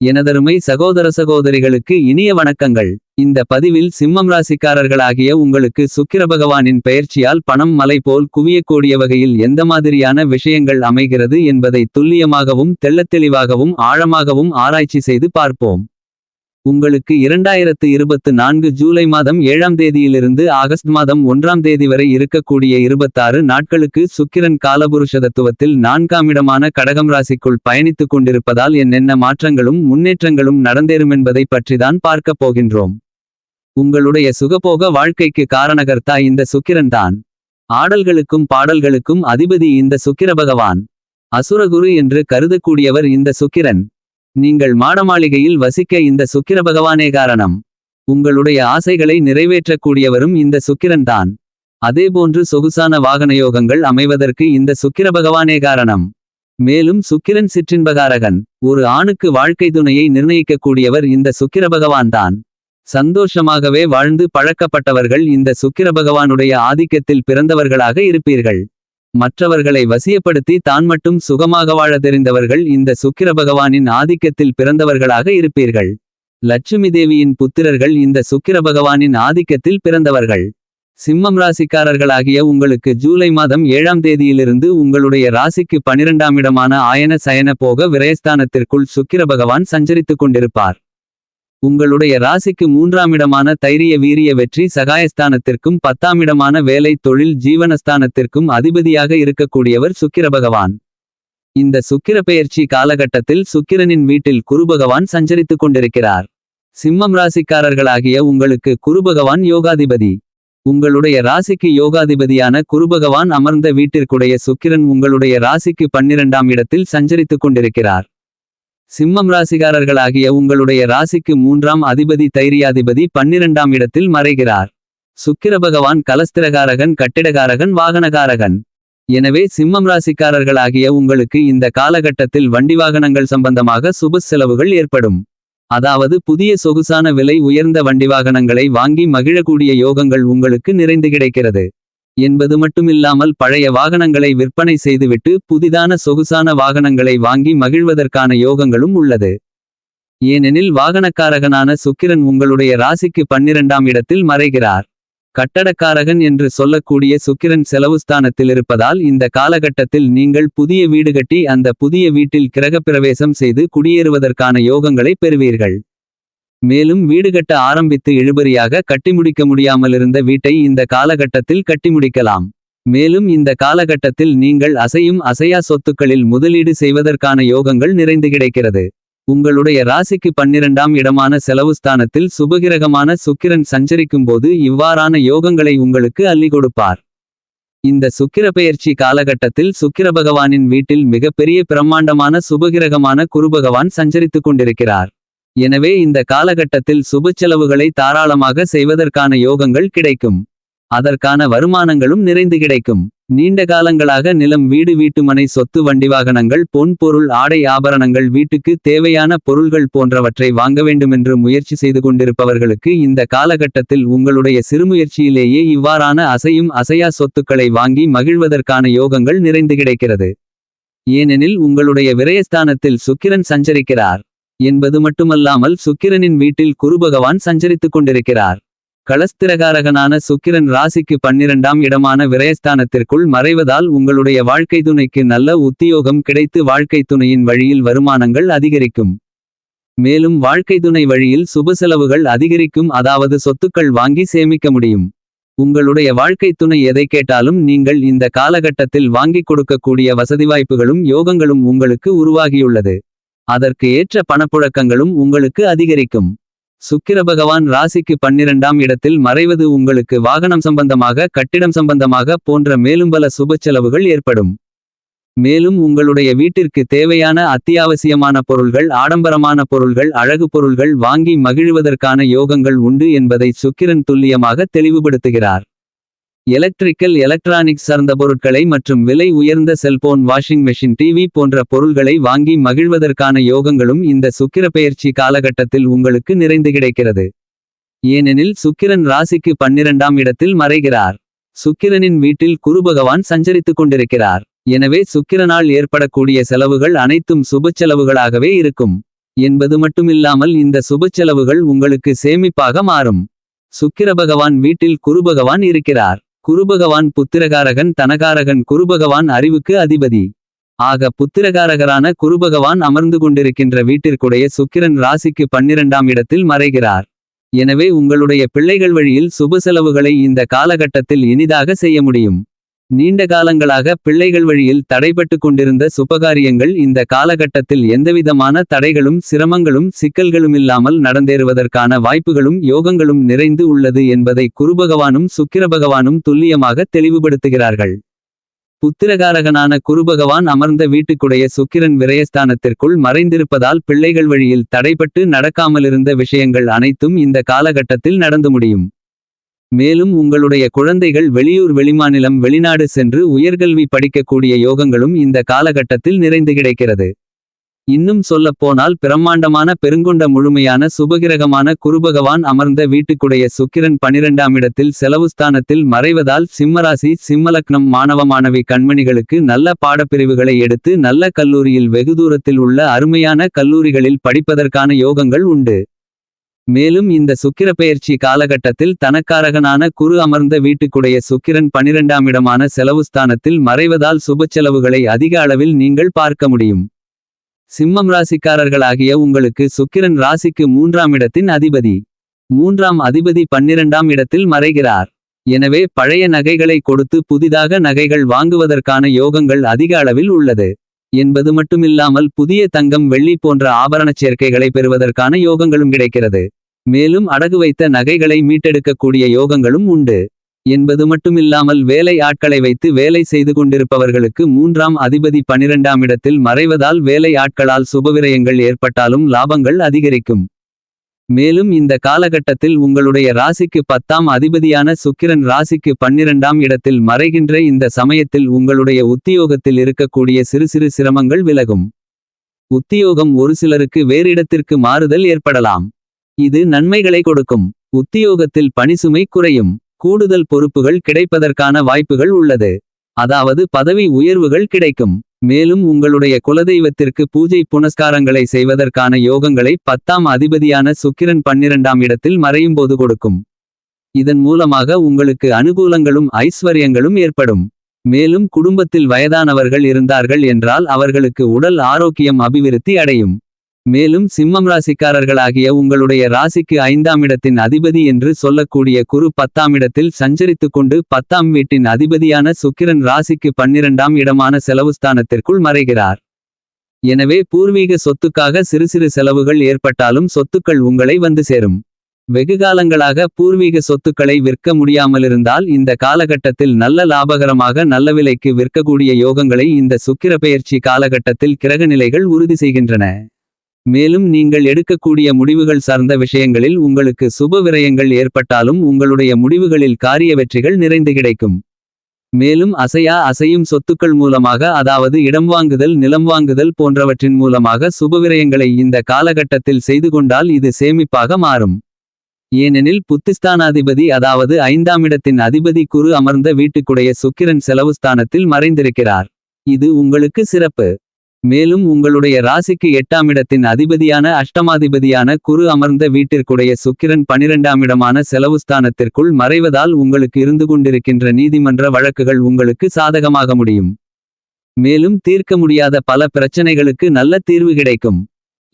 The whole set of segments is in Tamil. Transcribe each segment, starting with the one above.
எனதருமை சகோதர சகோதரிகளுக்கு இனிய வணக்கங்கள். இந்த பதிவில் சிம்மம் ராசிக்காரர்களாகிய உங்களுக்கு சுக்கிர பகவானின் பெயர்ச்சியால் பணம் மலை போல் குவியக்கூடிய வகையில் எந்த மாதிரியான விஷயங்கள் அமைகிறது என்பதை துல்லியமாகவும் தெள்ளத்தெளிவாகவும் ஆழமாகவும் ஆராய்ச்சி செய்து பார்ப்போம். உங்களுக்கு இரண்டாயிரத்து இருபத்து நான்கு ஜூலை மாதம் ஏழாம் தேதியிலிருந்து ஆகஸ்ட் மாதம் ஒன்றாம் தேதி வரை இருக்கக்கூடிய இருபத்தாறு நாட்களுக்கு சுக்கிரன் காலபுருஷதத்துவத்தில் நான்காமிடமான கடகம் ராசிக்குள் பயணித்துக் கொண்டிருப்பதால் என்னென்ன மாற்றங்களும் முன்னேற்றங்களும் நடந்தேறுமென்பதை பற்றிதான் பார்க்கப் போகின்றோம். உங்களுடைய சுகபோக வாழ்க்கைக்கு காரணகர்த்தா இந்த சுக்கிரன்தான் ஆடல்களுக்கும் பாடல்களுக்கும் அதிபதி இந்த சுக்கிர பகவான். அசுரகுரு என்று கருதக்கூடியவர் இந்த சுக்கிரன். நீங்கள் மாடமாளிகையில் வசிக்க இந்த சுக்கிர பகவானே காரணம். உங்களுடைய ஆசைகளை நிறைவேற்றக்கூடியவரும் இந்த சுக்கிரன்தான். அதேபோன்று சொகுசான வாகனயோகங்கள் அமைவதற்கு இந்த சுக்கிர பகவானே காரணம். மேலும் சுக்கிரன் சிற்றின்பகாரகன் ஒரு ஆணுக்கு வாழ்க்கை துணையை நிர்ணயிக்கக்கூடியவர் இந்த சுக்கிர பகவான்தான். சந்தோஷமாகவே வாழ்ந்து பழக்கப்பட்டவர்கள் இந்த சுக்கிர பகவானுடைய ஆதிக்கத்தில் பிறந்தவர்களாக இருப்பீர்கள். மற்றவர்களை வசியப்படுத்தி தான் மட்டும் சுகமாக வாழ தெரிந்தவர்கள் இந்த சுக்கிர பகவானின் ஆதிக்கத்தில் பிறந்தவர்களாக இருப்பீர்கள். லட்சுமி தேவியின் புத்திரர்கள் இந்த சுக்கிர பகவானின் ஆதிக்கத்தில் பிறந்தவர்கள். சிம்மம் ராசிக்காரர்களாகிய உங்களுக்கு ஜூலை மாதம் ஏழாம் தேதியிலிருந்து உங்களுடைய ராசிக்கு பனிரெண்டாம் இடமான ஆயன சயன போக விரயஸ்தானத்திற்குள் சுக்கிர பகவான் சஞ்சரித்துக் கொண்டிருப்பார். உங்களுடைய ராசிக்கு மூன்றாம் இடமான தைரிய வீரிய வெற்றி சகாயஸ்தானத்திற்கும் பத்தாம் இடமான வேலை தொழில் ஜீவனஸ்தானத்திற்கும் அதிபதியாக இருக்கக்கூடியவர் சுக்கிர பகவான். இந்த சுக்கிர பெயர்ச்சி காலகட்டத்தில் சுக்கிரனின் வீட்டில் குருபகவான் சஞ்சரித்துக் கொண்டிருக்கிறார். சிம்மம் ராசிக்காரர்களாகிய உங்களுக்கு குருபகவான் யோகாதிபதி. உங்களுடைய ராசிக்கு யோகாதிபதியான குருபகவான் அமர்ந்த வீட்டிற்குடைய சுக்கிரன் உங்களுடைய ராசிக்கு பன்னிரண்டாம் இடத்தில் சஞ்சரித்துக் கொண்டிருக்கிறார். சிம்மம் ராசிகாரர்களாகிய உங்களுடைய ராசிக்கு மூன்றாம் அதிபதி தைரியாதிபதி பன்னிரண்டாம் இடத்தில் மறைகிறார். சுக்கிர பகவான் கலஸ்திரகாரகன் கட்டிடகாரகன் வாகனகாரகன். எனவே சிம்மம் ராசிக்காரர்களாகிய உங்களுக்கு இந்த காலகட்டத்தில் வண்டி வாகனங்கள் சம்பந்தமாக சுப செலவுகள் ஏற்படும். அதாவது புதிய சொகுசான விலை உயர்ந்த வண்டி வாகனங்களை வாங்கி மகிழக்கூடிய யோகங்கள் உங்களுக்கு நிறைந்து கிடைக்கிறது. என்பது மட்டுமில்லாமல் பழைய வாகனங்களை விற்பனை செய்துவிட்டு புதிதான சொகுசான வாகனங்களை வாங்கி மகிழ்வதற்கான யோகங்களும் உள்ளது. ஏனெனில் வாகனக்காரகனான சுக்கிரன் உங்களுடைய ராசிக்கு பன்னிரண்டாம் இடத்தில் மறைகிறார். கட்டடக்காரகன் என்று சொல்லக்கூடிய சுக்கிரன் செலவுஸ்தானத்தில் இருப்பதால் இந்த காலகட்டத்தில் நீங்கள் புதிய வீடு கட்டி அந்த புதிய வீட்டில் கிரகப்பிரவேசம் செய்து குடியேறுவதற்கான யோகங்களை பெறுவீர்கள். மேலும் வீடு கட்ட ஆரம்பித்து இழுபறியாக கட்டி முடிக்க முடியாமலிருந்த வீட்டை இந்த காலகட்டத்தில் கட்டி முடிக்கலாம். மேலும் இந்த காலகட்டத்தில் நீங்கள் அசையும் அசையா சொத்துக்களில் முதலீடு செய்வதற்கான யோகங்கள் நிறைந்து கிடைக்கிறது. உங்களுடைய ராசிக்கு பன்னிரண்டாம் இடமான செலவுஸ்தானத்தில் சுபகிரகமான சுக்கிரன் சஞ்சரிக்கும்போது இவ்வாறான யோகங்களை உங்களுக்கு அள்ளி கொடுப்பார். இந்த சுக்கிர பெயர்ச்சி காலகட்டத்தில் சுக்கிர பகவானின் வீட்டில் மிகப்பெரிய பிரம்மாண்டமான சுபகிரகமான குருபகவான் சஞ்சரித்துக் கொண்டிருக்கிறார். எனவே இந்த காலகட்டத்தில் சுபச்செலவுகளை தாராளமாக செய்வதற்கான யோகங்கள் கிடைக்கும். அதற்கான வருமானங்களும் நிறைந்து கிடைக்கும். நீண்ட காலங்களாக நிலம் வீடு வீட்டுமனை சொத்து வண்டி வாகனங்கள் பொன் பொருள் ஆடை ஆபரணங்கள் வீட்டுக்கு தேவையான பொருள்கள் போன்றவற்றை வாங்க வேண்டுமென்று முயற்சி செய்து கொண்டிருப்பவர்களுக்கு இந்த காலகட்டத்தில் உங்களுடைய சிறுமுயற்சியிலேயே இவ்வாறான அசையும் அசையா சொத்துக்களை வாங்கி மகிழ்வதற்கான யோகங்கள் நிறைந்து கிடைக்கிறது. ஏனெனில் உங்களுடைய விரயஸ்தானத்தில் சுக்கிரன் சஞ்சரிக்கிறார். என்பது மட்டுமல்லாமல் சுக்கிரனின் வீட்டில் குருபகவான் சஞ்சரித்துக் கொண்டிருக்கிறார். களஸ்திரகாரகனான சுக்கிரன் ராசிக்கு பன்னிரண்டாம் இடமான விரயஸ்தானத்திற்குள் மறைவதால் உங்களுடைய வாழ்க்கை துணைக்கு நல்ல உத்தியோகம் கிடைத்து வாழ்க்கை துணையின் வழியில் வருமானங்கள் அதிகரிக்கும். மேலும் வாழ்க்கை துணை வழியில் சுப செலவுகள் அதிகரிக்கும் அதாவது சொத்துக்கள் வாங்கி சேமிக்க முடியும். உங்களுடைய வாழ்க்கை துணை எதை கேட்டாலும் நீங்கள் இந்த காலகட்டத்தில் வாங்கிக் கொடுக்கக்கூடிய வசதி வாய்ப்புகளும் யோகங்களும் உங்களுக்கு உருவாகியுள்ளது. அதற்கு ஏற்ற பணப்புழக்கங்களும் உங்களுக்கு அதிகரிக்கும். சுக்கிர பகவான் ராசிக்கு பன்னிரண்டாம் இடத்தில் மறைவது உங்களுக்கு வாகனம் சம்பந்தமாக கட்டிடம் சம்பந்தமாக போன்ற மேலும் பல சுப செலவுகள் ஏற்படும். மேலும் உங்களுடைய வீட்டிற்கு தேவையான அத்தியாவசியமான பொருள்கள் ஆடம்பரமான பொருள்கள் அழகு பொருள்கள் வாங்கி மகிழ்வதற்கான யோகங்கள் உண்டு என்பதை சுக்கிரன் துல்லியமாக தெளிவுபடுத்துகிறார். எலக்ட்ரிக்கல் எலக்ட்ரானிக்ஸ் சார்ந்த பொருட்களை மற்றும் விலை உயர்ந்த செல்போன் வாஷிங் மெஷின் டிவி போன்ற பொருள்களை வாங்கி மகிழ்வதற்கான யோகங்களும் இந்த சுக்கிரப்பெயர்ச்சி காலகட்டத்தில் உங்களுக்கு நிறைந்து கிடைக்கிறது. ஏனெனில் சுக்கிரன் ராசிக்கு பன்னிரண்டாம் இடத்தில் மறைகிறார். சுக்கிரனின் வீட்டில் குருபகவான் சஞ்சரித்துக் கொண்டிருக்கிறார். எனவே சுக்கிரனால் ஏற்படக்கூடிய செலவுகள் அனைத்தும் சுபச் செலவுகளாகவே இருக்கும். என்பது மட்டுமில்லாமல் இந்த சுபச்செலவுகள் உங்களுக்கு சேமிப்பாக மாறும். சுக்கிர பகவான் வீட்டில் குருபகவான் இருக்கிறார். குருபகவான் புத்திரகாரகன் தனகாரகன் குருபகவான் அறிவுக்கு அதிபதி. ஆக புத்திரகாரகரான குருபகவான் அமர்ந்து கொண்டிருக்கின்ற வீட்டிற்குடைய சுக்கிரன் ராசிக்கு பன்னிரண்டாம் இடத்தில் மறைகிறார். எனவே உங்களுடைய பிள்ளைகள் வழியில் சுப செலவுகளை இந்த காலகட்டத்தில் இனிதாக செய்ய முடியும். நீண்ட காலங்களாக பிள்ளைகள் வழியில் தடைபட்டு கொண்டிருந்த சுபகாரியங்கள் இந்த காலகட்டத்தில் எந்தவிதமான தடைகளும் சிரமங்களும் சிக்கல்களுமில்லாமல் நடந்தேறுவதற்கான வாய்ப்புகளும் யோகங்களும் நிறைந்து உள்ளது என்பதை குருபகவானும் சுக்கிரபகவானும் துல்லியமாக தெளிவுபடுத்துகிறார்கள். புத்திரகாரகனான குருபகவான் அமர்ந்த வீட்டுக்குடைய சுக்கிரன் விரயஸ்தானத்திற்குள் மறைந்திருப்பதால் பிள்ளைகள் வழியில் தடைபட்டு நடக்காமலிருந்த விஷயங்கள் அனைத்தும் இந்த காலகட்டத்தில் நடந்து முடியும். மேலும் உங்களுடைய குழந்தைகள் வெளியூர் வெளிமாநிலம் வெளிநாடு சென்று உயர்கல்வி படிக்கக்கூடிய யோகங்களும் இந்த காலகட்டத்தில் நிறைந்து கிடைக்கிறது. இன்னும் சொல்லப்போனால் பிரம்மாண்டமான பெருங்கொண்ட முழுமையான சுபகிரகமான குருபகவான் அமர்ந்த வீட்டுக்குடைய சுக்கிரன் பனிரெண்டாம் இடத்தில் செலவுஸ்தானத்தில் மறைவதால் சிம்மராசி சிம்மலக்னம் மாணவ மாணவி கண்மணிகளுக்கு நல்ல பாடப்பிரிவுகளை எடுத்து நல்ல கல்லூரியில் வெகு தூரத்தில் உள்ள அருமையான கல்லூரிகளில் படிப்பதற்கான யோகங்கள் உண்டு. மேலும் இந்த சுக்கிர பெயர்ச்சி காலகட்டத்தில் தனக்காரகனான குரு அமர்ந்த வீட்டுக்குடைய சுக்கிரன் பனிரெண்டாம் இடமான செலவுஸ்தானத்தில் மறைவதால் சுபச்செலவுகளை அதிக அளவில் நீங்கள் பார்க்க முடியும். சிம்மம் ராசிக்காரர்களாகிய உங்களுக்கு சுக்கிரன் ராசிக்கு மூன்றாம் இடத்தின் அதிபதி. மூன்றாம் அதிபதி பன்னிரண்டாம் இடத்தில் மறைகிறார். எனவே பழைய நகைகளை கொடுத்து புதிதாக நகைகள் வாங்குவதற்கான யோகங்கள் அதிக அளவில் உள்ளது. என்பது மட்டுமில்லாமல் புதிய தங்கம் வெள்ளி போன்ற ஆபரணச் சேர்க்கைகளை பெறுவதற்கான யோகங்களும் கிடைக்கிறது. மேலும் அடகு வைத்த நகைகளை மீட்டெடுக்கக்கூடிய யோகங்களும் உண்டு. என்பது மட்டுமில்லாமல் வேலை ஆட்களை வைத்து வேலை செய்து கொண்டிருப்பவர்களுக்கு மூன்றாம் அதிபதி பனிரெண்டாம் இடத்தில் மறைவதால் வேலை ஆட்களால் சுபவிரயங்கள் ஏற்பட்டாலும் லாபங்கள் அதிகரிக்கும். மேலும் இந்த காலகட்டத்தில் உங்களுடைய ராசிக்கு பத்தாம் அதிபதியான சுக்கிரன் ராசிக்கு பன்னிரண்டாம் இடத்தில் மறைகின்ற இந்த சமயத்தில் உங்களுடைய உத்தியோகத்தில் இருக்கக்கூடிய சிறு சிறு சிரமங்கள் விலகும். உத்தியோகம் ஒரு சிலருக்கு வேறு இடத்திற்கு மாறுதல் ஏற்படலாம். இது நன்மைகளை கொடுக்கும். உத்தியோகத்தில் பணிசுமை குறையும். கூடுதல் பொறுப்புகள் கிடைப்பதற்கான வாய்ப்புகள் உள்ளது. அதாவது பதவி உயர்வுகள் கிடைக்கும். மேலும் உங்களுடைய குலதெய்வத்திற்கு பூஜை புனஸ்காரங்களை செய்வதற்கான யோகங்களை பத்தாம் அதிபதியான சுக்கிரன் பன்னிரண்டாம் இடத்தில் மறையும்போது கொடுக்கும். இதன் மூலமாக உங்களுக்கு அனுகூலங்களும் ஐஸ்வர்யங்களும் ஏற்படும். மேலும் குடும்பத்தில் வயதானவர்கள் இருந்தார்கள் என்றால் அவர்களுக்கு உடல் ஆரோக்கியம் அபிவிருத்தி அடையும். மேலும் சிம்மம் ராசிக்காரர்களாகிய உங்களுடைய ராசிக்கு ஐந்தாம் இடத்தின் அதிபதி என்று சொல்லக்கூடிய குரு பத்தாம் இடத்தில் சஞ்சரித்துக் கொண்டு பத்தாம் வீட்டின் அதிபதியான சுக்கிரன் ராசிக்கு பன்னிரண்டாம் இடமான செலவுஸ்தானத்திற்குள் மறைகிறார். எனவே பூர்வீக சொத்துக்காக சிறு சிறு செலவுகள் ஏற்பட்டாலும் சொத்துக்கள் உங்களை வந்து சேரும். வெகுகாலங்களாக பூர்வீக சொத்துக்களை விற்க முடியாமலிருந்தால் இந்த காலகட்டத்தில் நல்ல லாபகரமாக நல்ல விலைக்கு விற்கக்கூடிய யோகங்களை இந்த சுக்கிர பெயர்ச்சி காலகட்டத்தில் கிரகநிலைகள் உறுதி செய்கின்றன. மேலும் நீங்கள் எடுக்கக்கூடிய முடிவுகள் சார்ந்த விஷயங்களில் உங்களுக்கு சுப விரயங்கள் ஏற்பட்டாலும் உங்களுடைய முடிவுகளில் காரிய வெற்றிகள் நிறைந்து கிடைக்கும். மேலும் அசையா அசையும் சொத்துக்கள் மூலமாக அதாவது இடம் வாங்குதல் நிலம் வாங்குதல் போன்றவற்றின் மூலமாக சுபவிரயங்களை இந்த காலகட்டத்தில் செய்து கொண்டால் இது சேமிப்பாக மாறும். ஏனெனில் புத்திஸ்தானாதிபதி அதாவது ஐந்தாம் இடத்தின் அதிபதி குரு அமர்ந்த வீட்டுக்குடைய சுக்கிரன் செலவுஸ்தானத்தில் மறைந்திருக்கிறார். இது உங்களுக்கு சிறப்பு. மேலும் உங்களுடைய ராசிக்கு எட்டாம் இடத்தின் அதிபதியான அஷ்டமாதிபதியான குரு அமர்ந்த வீட்டிற்குடைய சுக்கிரன் பனிரெண்டாம் இடமான செலவுஸ்தானத்திற்குள் மறைவதால் உங்களுக்கு இருந்து கொண்டிருக்கின்ற நீதிமன்ற வழக்குகள் உங்களுக்கு சாதகமாக முடியும். மேலும் தீர்க்க முடியாத பல பிரச்சனைகளுக்கு நல்ல தீர்வு கிடைக்கும்.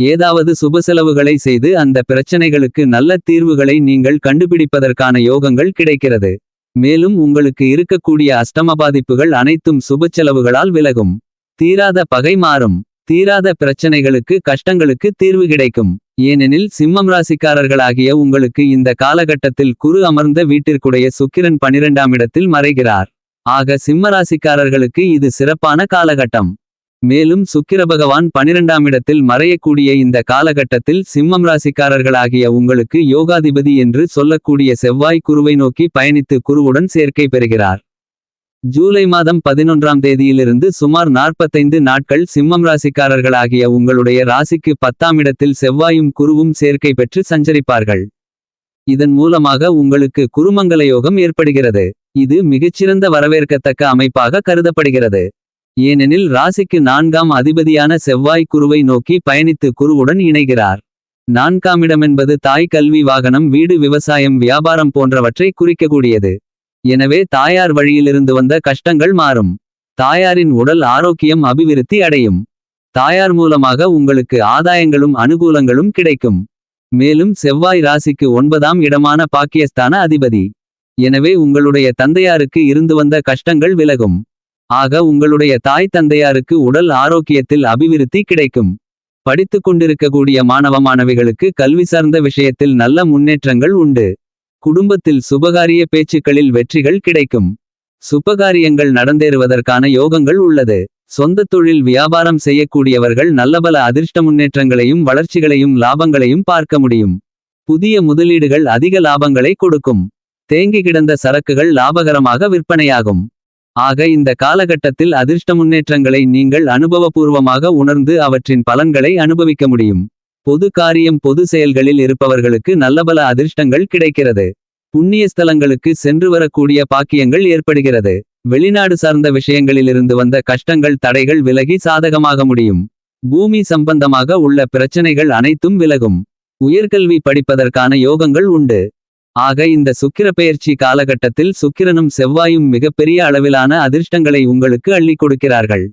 ஏதாவது சுப செலவுகளை செய்து அந்த பிரச்சனைகளுக்கு நல்ல தீர்வுகளை நீங்கள் கண்டுபிடிப்பதற்கான யோகங்கள் கிடைக்கிறது. மேலும் உங்களுக்கு இருக்கக்கூடிய அஷ்டம பாதிப்புகள் அனைத்தும் சுப செலவுகளால் விலகும். தீராத பகை மாறும். தீராத பிரச்சனைகளுக்கு கஷ்டங்களுக்கு தீர்வு கிடைக்கும். ஏனெனில் சிம்மம் ராசிக்காரர்களாகிய உங்களுக்கு இந்த காலகட்டத்தில் குரு அமர்ந்த வீட்டிற்குடைய சுக்கிரன் பனிரெண்டாம் இடத்தில் மறைகிறார். ஆக சிம்ம ராசிக்காரர்களுக்கு இது சிறப்பான காலகட்டம். மேலும் சுக்கிர பகவான் பனிரெண்டாம் இடத்தில் மறையக்கூடிய இந்த காலகட்டத்தில் சிம்மம் ராசிக்காரர்களாகிய உங்களுக்கு யோகாதிபதி என்று சொல்லக்கூடிய செவ்வாய் குருவை நோக்கி பயணித்து குருவுடன் சேர்க்கை பெறுகிறார். ஜூலை மாதம் பதினொன்றாம் தேதியிலிருந்து சுமார் நாற்பத்தைந்து நாட்கள் சிம்மம் ராசிக்காரர்களாகிய உங்களுடைய ராசிக்கு பத்தாம் இடத்தில் செவ்வாயும் குருவும் சேர்க்கை பெற்று சஞ்சரிப்பார்கள். இதன் மூலமாக உங்களுக்கு குருமங்கல யோகம் ஏற்படுகிறது. இது மிகச்சிறந்த வரவேற்கத்தக்க அமைப்பாக கருதப்படுகிறது. ஏனெனில் ராசிக்கு நான்காம் அதிபதியான செவ்வாய் குருவை நோக்கி பயணித்து குருவுடன் இணைகிறார். நான்காம் நான்காமிடமென்பது தாய் கல்வி வாகனம் வீடு விவசாயம் வியாபாரம் போன்றவற்றை குறிக்கக்கூடியது. எனவே தாயார் வழியிலிருந்து வந்த கஷ்டங்கள் மாறும். தாயாரின் உடல் ஆரோக்கியம் அபிவிருத்தி அடையும். தாயார் மூலமாக உங்களுக்கு ஆதாயங்களும் அனுகூலங்களும் கிடைக்கும். மேலும் செவ்வாய் ராசிக்கு ஒன்பதாம் இடமான பாக்கியஸ்தான அதிபதி. எனவே உங்களுடைய தந்தையாருக்கு இருந்து வந்த கஷ்டங்கள் விலகும். ஆக உங்களுடைய தாய் தந்தையாருக்கு உடல் ஆரோக்கியத்தில் அபிவிருத்தி கிடைக்கும். படித்துக் கொண்டிருக்கக்கூடிய மாணவ மாணவிகளுக்கு கல்வி சார்ந்த விஷயத்தில் நல்ல முன்னேற்றங்கள் உண்டு. குடும்பத்தில் சுபகாரிய பேச்சுக்களில் வெற்றிகள் கிடைக்கும். சுபகாரியங்கள் நடந்தேறுவதற்கான யோகங்கள் உள்ளது. சொந்த தொழில் வியாபாரம் செய்யக்கூடியவர்கள் நல்லபல அதிர்ஷ்ட முன்னேற்றங்களையும் வளர்ச்சிகளையும் லாபங்களையும் பார்க்க முடியும். புதிய முதலீடுகள் அதிக லாபங்களை கொடுக்கும். தேங்கி கிடந்த சரக்குகள் லாபகரமாக விற்பனையாகும். ஆக இந்த காலகட்டத்தில் அதிர்ஷ்ட முன்னேற்றங்களை நீங்கள் அனுபவபூர்வமாக உணர்ந்து அவற்றின் பலன்களை அனுபவிக்க முடியும். பொது காரியம் பொது செயல்களில் இருப்பவர்களுக்கு நல்லபல அதிர்ஷ்டங்கள் கிடைக்கிறது. புண்ணிய ஸ்தலங்களுக்கு சென்று வரக்கூடிய பாக்கியங்கள் ஏற்படுகிறது. வெளிநாடு சார்ந்த விஷயங்களிலிருந்து வந்த கஷ்டங்கள் தடைகள் விலகி சாதகமாக முடியும். பூமி சம்பந்தமாக உள்ள பிரச்சனைகள் அனைத்தும் விலகும். உயர்கல்வி படிப்பதற்கான யோகங்கள் உண்டு. ஆக இந்த சுக்கிர பெயர்ச்சி காலகட்டத்தில் சுக்கிரனும் செவ்வாயும் மிகப்பெரிய அளவிலான அதிர்ஷ்டங்களை உங்களுக்கு அள்ளிக் கொடுக்கிறார்கள்.